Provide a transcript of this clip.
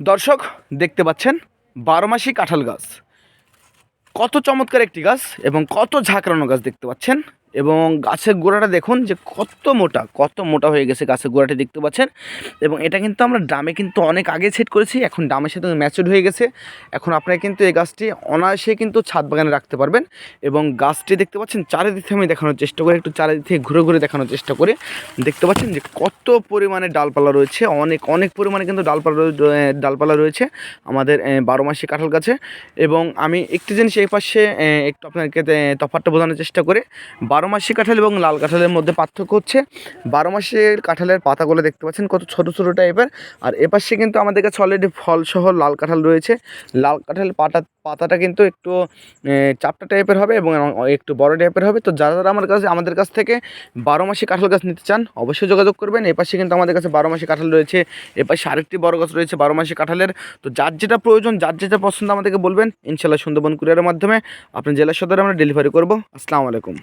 দর্শক, দেখতে পাচ্ছেন বারোমাসি কাঁঠাল গাছ। কত চমৎকার একটি গাছ এবং কত ঝাঁকড়ানো গাছ দেখতে পাচ্ছেন। এবং গাছের গোড়াটা দেখুন যে কত মোটা কত মোটা হয়ে গেছে গাছের গোড়াটি দেখতে পাচ্ছেন। এবং এটা কিন্তু আমরা ডামে কিন্তু অনেক আগে সেট করেছি এখন ডামের সাথে ম্যাচুর হয়ে গেছে। এখন আপনারা কিন্তু এই গাছটি অনায়াসে কিন্তু ছাদ বাগানে রাখতে পারবেন এবং গাছটি দেখতে পাচ্ছেন চারিদিক থেকে আমি দেখানোর চেষ্টা করি একটু চারিদিক থেকে ঘুরে ঘুরে দেখানোর চেষ্টা করে। দেখতে পাচ্ছেন যে কত পরিমাণে ডালপালা রয়েছে অনেক অনেক পরিমাণে কিন্তু ডালপালা ডালপালা রয়েছে আমাদের বারো মাসি কাঁঠাল গাছে। এবং আমি একটি জিনিস এই পাশে একটু আপনাকে এ, তফাৎটা বোঝানোর চেষ্টা করে। বারো মাসি কাঁঠাল এবং লাল কাঁঠালের মধ্যে পার্থক্য হচ্ছে। বারো মাসের কাঁঠালের পাতাগুলো দেখতে পাচ্ছেন, কত ছোটো ছোটো টাইপের আর এপাশে কিন্তু আমাদের কাছে অলরেডি ফলসহ লাল কাঁঠাল রয়েছে। লাল কাঁঠাল পাতা পাতাটা কিন্তু একটু চাপটা টাইপের হবে এবং একটু বড় টাইপের হবে। তো যারা যারা আমার কাছে, আমাদের কাছ থেকে বারো মাসি কাঁঠাল গাছ নিতে চান, অবশ্যই যোগাযোগ করবেন। এপাশে কিন্তু আমাদের কাছে বারো মাসি কাঁঠাল রয়েছে। এপাশে আরেকটি বড় গাছ রয়েছে, বারো মাসি কাঁঠালের। তো যার যেটা প্রয়োজন, যার যেটা পছন্দ আমাদেরকে বলবেন ইনশাল্লাহ সুন্দরবন কুরিয়ারের মাধ্যমে। আপনার জেলা সদরে আমরা ডেলিভারি করব। আসসালামু আলাইকুম।